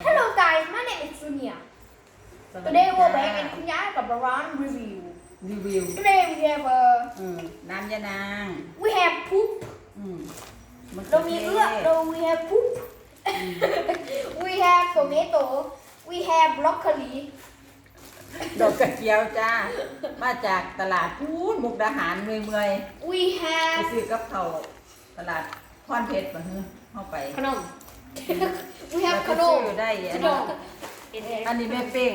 Hello guys, my name is Sonia. Today we're back in Kunyai Kabaran review. รีวิว Today we have a อืมน้ำยานาง we have poop. อืมมะเรามีเลือดเรา we have poop. we have tomato. We have broccoli. ดอกกระเจียวจ้า มาจากตลาดพูนมุกดาหารเมื่อยเมื่อย We ๆไป have ซื้อกับเขาวตลาดพรเพชรมาเฮ้เข้าไปขนม we แล้ว have ก็ขนซื้มอได้ขอันนนี้มอันนี้แม่เป้ง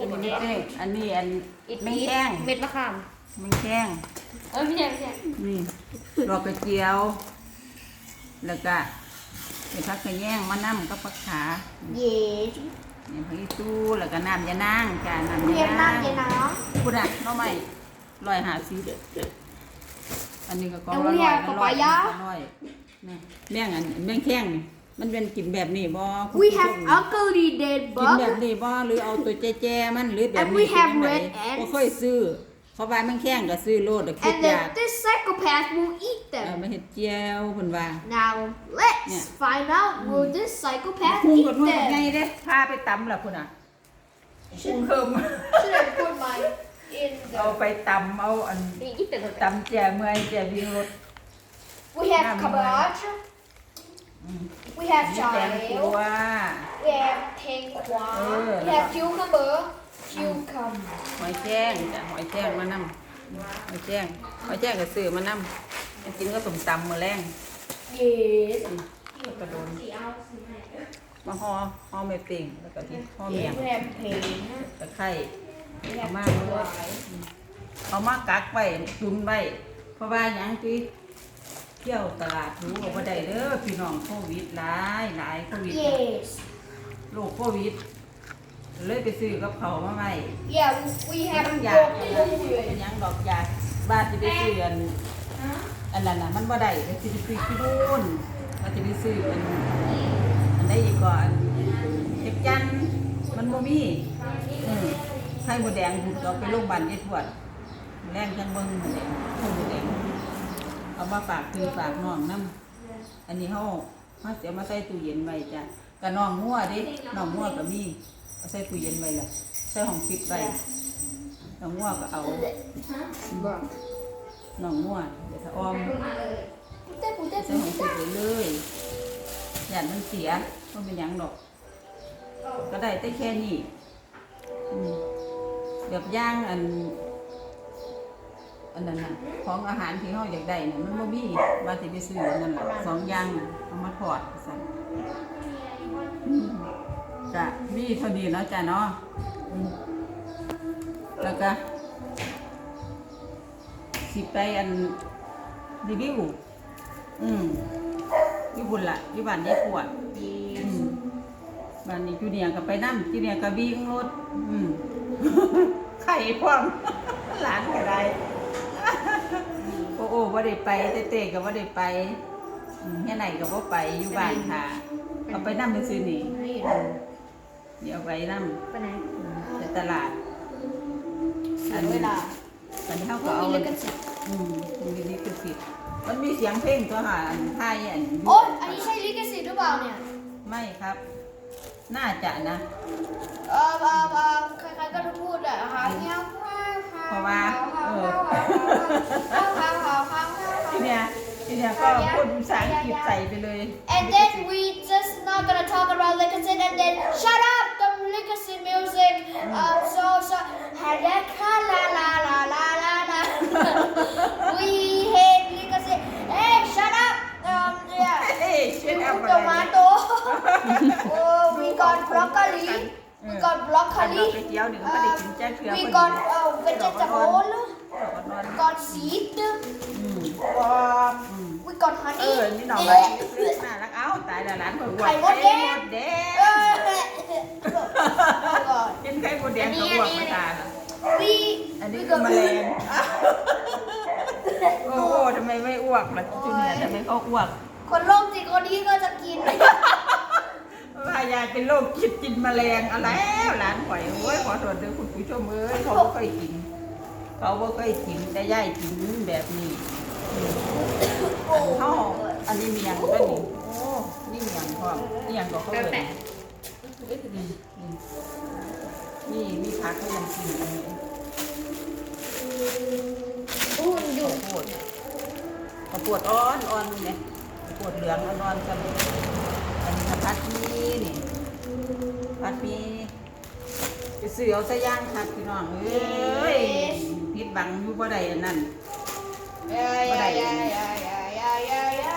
อันนี้แม่เป้งอันนี้อันไม่แข้งเม็ดมะขามไม่แข้ง เออไม่ใช่ไม่ใช่นี่ดอกกระเจียว แล้วก็เป็นพักกระแยงมะน้ำกับผักขา Yes นี่ผักอีตู้แล้วก็น้ำยานางจ้าน้ำ we ยา have นางน้ำเย็นน้คุณอะน้องใหม่ลอยหาซีอันนี้ก็กองแล้วละ we ร้อย have ละร้อย papaya ละร้อยนี่แม่งอันแม่งแข้งนี่ มันเป็นกินแบบนี้บ่คุณ We ผู้ช have ม ugly dead กินแบบ bug. นี้บ่หรือเอาตัวแจ้ๆมันหรือแบบ And นี้ we กิน have จังได red ants บ่ค่อยซื้อเขาว่าแม่งแข้งก็ซื้อโลดอะคิด And อยาก then this psychopath will eat เอา them. มาเฮ็ดเจียวเพิ่นว่า Now let's Yeah. find out will this psychopath พุง eat ก็นวดไง them? เด้พาไปตำล่ะพุ่นน่ะพุงเคิม Should I put mine in เอา the? ไปตำเอาอัน eat them. ตำแจเมื่อยแจวิ่งรถ We have Yeah, cabbage. อืม We have มีแตงก child. วา We have tengkwa. Ừ, We là have vậy. cucumber. Cucumber. หอยแจ้งจ้ะหอยแจ้งมานำหอยแจ้งหอยแจ้งก็ซื้อมานำกินก็สมตำมื้อแรง Yes. แล้วก็โดนมาห่อห่อไม่เป่งแล้วก็ที่ห่อเมียง We have pain. ตะไคร้ We เอา have มา rice. เอามากักไว้ตุนไว้เพราะว่าหยังที่ เที่ยวตลาดรู้ว่าบ่ได้เด้อพี่น้องโควิดหลายหลายโควิด Yes. โรคโควิด เลยไปซื้อกับเขาวมาไว้ Yeah, we ไม่ have ต้องอยากเป็น broccoli. หยังดอกอยากบ้านจะไปซื้ออันอันนั้นน่ะมันบ่ได้ไปซื้อซื้อที่นู่นมันจะไปซื้ออันอันได้อีกก่อนเจ็บจันทน์มันบ่มีเออไข่หมดแดงบุดเอาไปโรงพยาบาลยายทวดแรงจังเบิ่งหมดแดงไข่หมดแดง เอามาฝากคือฝากน้องนํอันนี้เฮาเฮาสิเอามาใส่ตู้เย็นไว้จ้ะกับน้องงัวเดิน้องงัวก็มีเอาใส่ตู้เย็นไว้ละใส่ห้องฟิตไว้น้องงัวก็เอาน้องงัวเดี๋ยวถ้าออมใส่ของ pute. สุดไปเลยอย่ามันเสียมันเป็นยังดอก ก็ได้แต่แค่นี้อืมแบบย่างอัน อันนั้นน่ะของอาหารที่เราอยากได้น่ะมันบ่มีว่าสิไปซื้ออันนั่นล่ะสองอย่างเอามาทอดสั่นอืมจ้ะมีเท่านี้เนาะจ้ะเนาะอืมแล้วก็สิไปอันรีวิวอืมอยู่บุญละอยู่บ้านยายปวดอืมบ้านนี้จูเนียร์ก็ไปนั่จูเนียร์ก็วิ่งรถอืม ไข่พร้อม หลานก็ได้ อ้โอ้ว่าได้ไปเต้เต้ก็ว่าได้ไปอืมแค่ไหนก็บ่ไปอยู่บ้านค่ะเอาไปนั่ไปซื้อนี่เดี๋ยวเอาไปนั่ไปไหนในตลาดเสียเวลาอันนี้เขาก็ไม่เอามีลิขสิทธิ์อืมมีลิขสิทธิ์มันมีเสียงเพลงตัวหาอันไทยอันโอ๊ยอันนี้ใช่ลิขสิทธิ์หรือเปล่าเนี่ย ไม่ครับ น่าจะนะเออเออเออใครๆก็จะพูดอะหาเงี้ยวเพราะว่าเออที เเนี้ยทีเนี้ยก็พูดภาษาอังกฤษใส่ไปเลย And then we just not gonna talk about Lickison and then shut up the Lickison music. Um, so so la la la la la la la. we hate Lickison. Hey, shut up. Um, yeah. เอ้ยเช็ด We เอา put ไปเลย tomato. oh, we got broccoli. We got อันดอกกระ broccoli. เจียวนี่ก็ไม่ได้กินแจ้เกลือ We พอดี got uh, vegetable. ดอกนอน Got seed. อืม Uh, อืม we got เอ honey. อ นี่หน่อไม้เล็กๆน่ารักเอ้าตายแล้วหลานคนอวดไข่มดแดง ไข่มดแดง God. กินไข่มดแดงก็อวดมาตาน่ะ We อันนี้ we คือ got แมลงโอ้โหทำไมไม่อ้วกล่ะจูเนียร์ทำไมเขาอ้วกคนโรคจิตคนนี้ก็จะกิน พายายเป็นโรคคิดกินแมลงอะไรแล้วหลานข่อยโอ้ยขอโทษด้วยคุณผู้ชมเอ้ยเขาบ่เคยกิน เขาบ่เคยกินแต่ยายกินแบบนี้อืมเขาอันนี้เมียงก็นี่โอ้นี่เมียงพร้อมนี่ยังก็เขาเลยด้อนี่นี่มีผักมีน้ำจิ้มอันนี้อู้อยู่ข้าวโพดข้าวโพดอ่อนอ่อนนี่ข้าวโพดเหลืองอ่อนๆกันอันนี้ก็ผัดหมีนี่ผัดหมีไปซื้อเอาซะย่างครับพี่น้องเอ้ย ผิดบังอยู่บ่ได้อันนั้น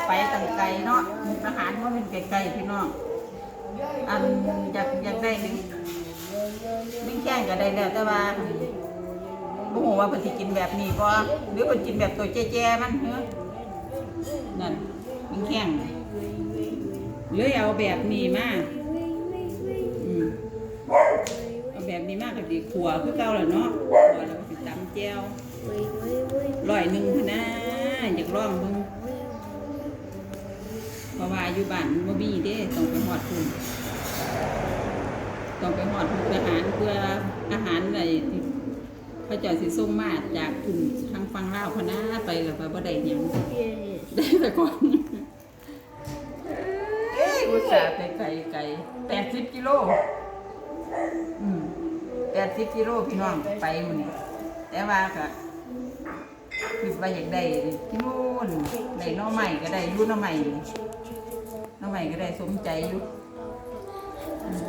ไปตั้งไกลเนาะมุกอาหารว่าเป็นไกลๆพี่น้องอันอยากอยากได้หนึ่งนึ่งแข้งก็ได้แล้วแต่ว่าบ่ฮู้ว่าเพิ่นสิกินแบบนี้บ่หรือเพิ่นกินแบบตัวแจ้ๆมันเฮ้อนั่นนึ่งแข้งเลยเอาแบบนี้มาอืมเอาแบบนี้มาก็สิขัวคือเก่าแล้วเนาะขัว แล้วก็สิตำแจ่วร้อยหนึงพุ่นนะอยากลองเบิ่งเพราะว่าอยู่บ้านบ่มีเด้ต้องไปหอดพุ่นต้องไปหอดพุ่นอาหารเพื่ออาหารอะไรที่พระเจ้าสิส่งมาจากพุ่นทางฟังลาวพะนาไปแล้วไปบ่ได้หยังได้แต่ก่อนเอ้ยอุตส่าห์ไปไกลไกล80กิโลอืม80กิโลพี่น้องไปมื้อนี้ แต่ว่าก็คิดว่าอยากได้ที่นู่นได้หน้อใหม่ก็ได้อยู่หน้อใหม่นี่น้องใหม่ก็ได้สมใจอยู่อืม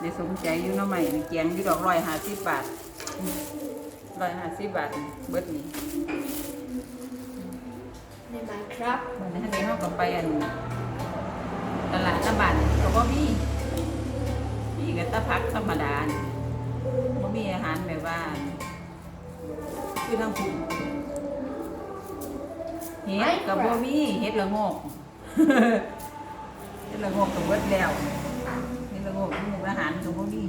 ได้สมใจอยู่น้องใหม่นี่เกียงที่ดอกร้อยห้าสิบบาทร้อยห้าสิบบาทนี่เบิดนี่ในไมครับวันนี้ท่านนี้เขาก็ไปอันตลาดน้ำบานก็บ่มีมีก็แตะพักธรรมดานี่บ่มีอาหารแบบว่า คือน้ำผุเฮ็ดกับบ่มีเฮ็ดละโงกเฮ็ดละโงกก็เบิดแล้วเฮ็ดละโงกมีอาหารก็บ่มี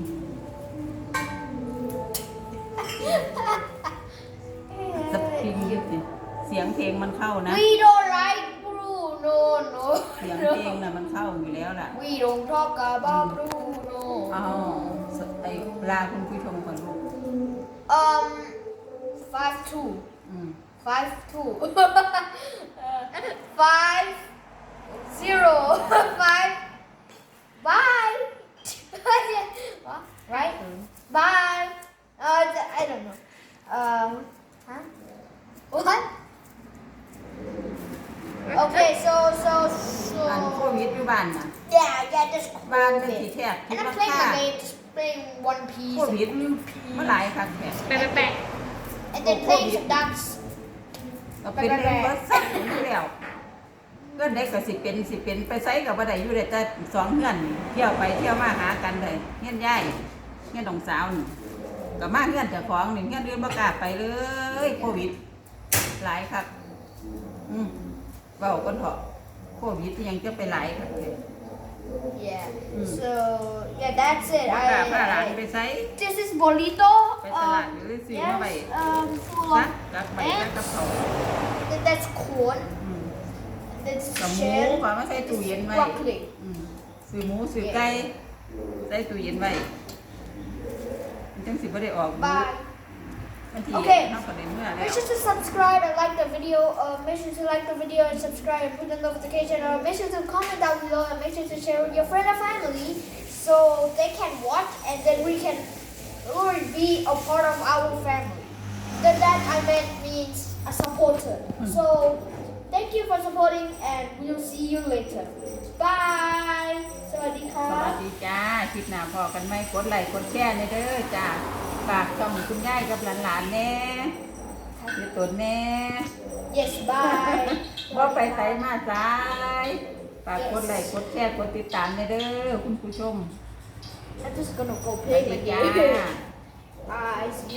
สปริงยึดนี่เสียงเพลงมันเข้านะ We don't like Bruno no เสียงเพลงน่ะมันเข้าอยู่แล้วล่ะ We don't talk about Bruno เอาไอ้ลาคุณผู้ชมก่อนลูก um five two อืม five two five zero five bye what right bye uh I don't know um huh what okay so so อันโค so วิดอยู่บ้านน่ะ yeah yeah just บ้านเป็น COVID. สีแทบคิด and I'm ว่า playing ค่า my game just playing One โค Piece วิดเมื่อหลายครั้งแท้ แปะแปะ and then playing some dance ก็เป็นเรื่องเบิดสักอยู่แล้วเพื่อนได้ก็สิเป็นสิเป็นไปไสกับบ่ได้อยู่ได้แต่สองเพื่อนนี่เที่ยวไปเที่ยวมาหากันเลยเฮียนยายเฮียนน้องสาวนี่ก็มาเฮือนเจ้าของนี่เฮียนอื่นบ่กล้าไปเลยโควิด หลายครับ อืมเบาคนเถอะโควิดยังจะไปหลายครับเลย Yeah. Mm. So yeah, that's it. ว่ากาพาหลาน I, ไป I ไซ this is bolito. ไปตลาด Um, หรือซื้อมาไป yes, um, full ซัก of กับใบซักกับเขา then that's corn. อืม That's กับหมู shell. ขอมาใส่ตู้เย็นไว้ Broccoli. อืมซื้อหมูซื้อไก่ใส่ตู้เย็นไว้มันจังสิบ่ได้ออก Bye. มันที Okay. เฮาก็ได้เมื่อแล้ว Make sure to subscribe and like the video. Uh, make sure to like the video and subscribe and put the notification on. Make sure to comment down below and make sure to share with your friend and family so they can watch and then we can or be a part of our family. Then that I meant means a supporter. So thank you for supporting and we'll see you later. Bye. สวัสดีค่ะ สวัสดีจ้าคลิปหน้าพอกันไหมกดไลค์กดแชร์ในเด้อจ้าฝากช่องคุณยายกับหลานๆแน่เดี๋ยวตนแน่ Yes, bye. ว่าไปไสมาสายฝากกดไลค์กดแชร์กดติดตามในเด้อคุณผู้ชม I'm just gonna go สวั play ส the ดีจ้า game. Bye. See you